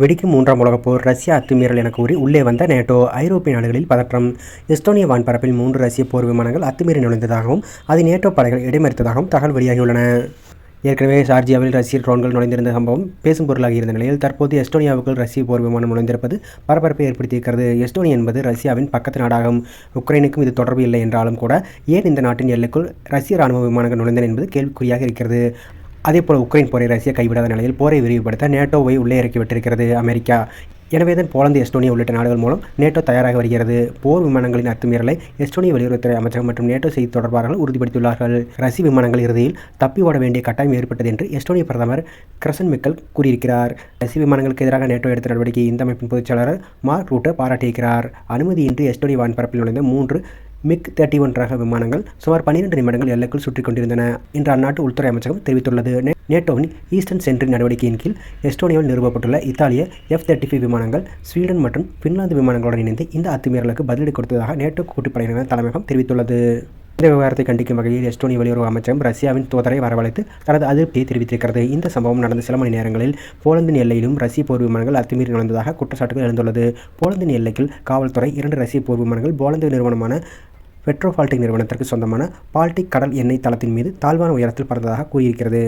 வெடிக்கும் மூன்றாம் உலகப் போர் ரஷ்யா அத்துமீறல் என கூறி உள்ளே வந்த நேட்டோ ஐரோப்பிய நாடுகளில் பதற்றம். எஸ்டோனிய வான்பரப்பில் மூன்று ரஷ்ய போர் விமானங்கள் அத்துமீறி நுழைந்ததாகவும் அது நேட்டோ படைகள் இடைமறித்ததாகவும் தகவல் வெளியாகியுள்ளன. ஏற்கனவே சார்ஜியாவில் ரஷ்ய ட்ரோன்கள் நுழைந்திருந்த சம்பவம் பேசும் பொருளாகி இருந்த நிலையில் தற்போது எஸ்டோனியாவுக்குள் ரஷ்ய போர் விமானம் நுழைந்திருப்பது பரபரப்பை ஏற்படுத்தியிருக்கிறது. எஸ்டோனியா என்பது ரஷ்யாவின் பக்கத்து நாடாகும். உக்ரைனுக்கும் இது தொடர்பு இல்லை என்றாலும் கூட ஏன் இந்த நாட்டின் எல்லைக்குள் ரஷ்ய ராணுவ விமானங்கள் நுழைந்தன என்பது கேள்விக்குறியாக இருக்கிறது. அதேபோல் உக்ரைன் போரை ரஷ்யா கைவிடாத நிலையில் போரை விரிவுபடுத்த நேட்டோவை உள்ளே இறக்கிவிட்டிருக்கிறது அமெரிக்கா. எனவே தான் போலந்து எஸ்டோனியா உள்ளிட்ட நாடுகள் மூலம் நேட்டோ தயாராக வருகிறது. போர் விமானங்களின் அத்துமீறலை எஸ்டோனிய வெளியுறவுத்துறை அமைச்சகம் மற்றும் நேட்டோ செய்தி தொடர்பாளர்கள் உறுதிப்படுத்தியுள்ளார்கள். ரஷ்ய விமானங்கள் இறுதியில் தப்பி ஓட வேண்டிய கட்டாயம் ஏற்பட்டது என்று எஸ்டோனிய பிரதமர் கிரசன் மிக்கல் கூறியிருக்கிறார். ரஷ்ய விமானங்களுக்கு எதிராக நேட்டோ எடுத்த நடவடிக்கை இந்த அமைப்பின் பொதுச்செயலாளர் மார்க் ரூட்டை பாராட்டியிருக்கிறார். அனுமதியின்றி எஸ்டோனிய வான்பரப்பில் நுழைந்த மூன்று மிக் தேர்ட்டி ஒன் ரக விமானங்கள் சுமார் பன்னிரண்டு நிமிடங்கள் எல்லைக்குள் சுற்றி கொண்டிருந்தன. என்று அந்நாட்டு உள்துறை அமைச்சகம் தெரிவித்துள்ளது. நேட்டோவின் ஈஸ்டர்ன் சென்ட்ரி நடவடிக்கையின் கீழ் எஸ்டோனியாவில் நிறுவப்பட்டுள்ள இத்தாலிய எஃப் தேர்ட்டி ஃபைவ் விமானங்கள் ஸ்வீடன் மற்றும் பின்லாந்து விமானங்களுடன் இணைந்து இந்த அத்துமீறலுக்கு பதிலடி கொடுத்ததாக நேட்டோ கூட்டுப்படையினர் தலைமையகம் தெரிவித்துள்ளது. இந்த விவகாரத்தை கண்டிக்கும் வகையில் எஸ்டோனிய வெளியுறவு அமைச்சகம் ரஷ்யாவின் தூதரை வரவழைத்து தனது அதிருப்தியை தெரிவித்திருக்கிறது. இந்த சம்பவம் நடந்த சில மணி நேரங்களில் போலந்தின் எல்லையிலும் ரஷ்ய போர் விமானங்கள் அத்துமீறி நுழைந்ததாக குற்றச்சாட்டுகள் எழுந்துள்ளது. போலந்தின் எல்லைக்கு காவல்துறை இரண்டு ரஷ்ய போர் விமானங்கள் போலந்து நிறுவனமான பெட்ரோபால்டிக் நிறுவனத்திற்கு சொந்தமான பால்டிக் கடல் எண்ணெய் தளத்தின் மீது தாழ்வான உயரத்தில் பறந்ததாக கூறியிருக்கிறது.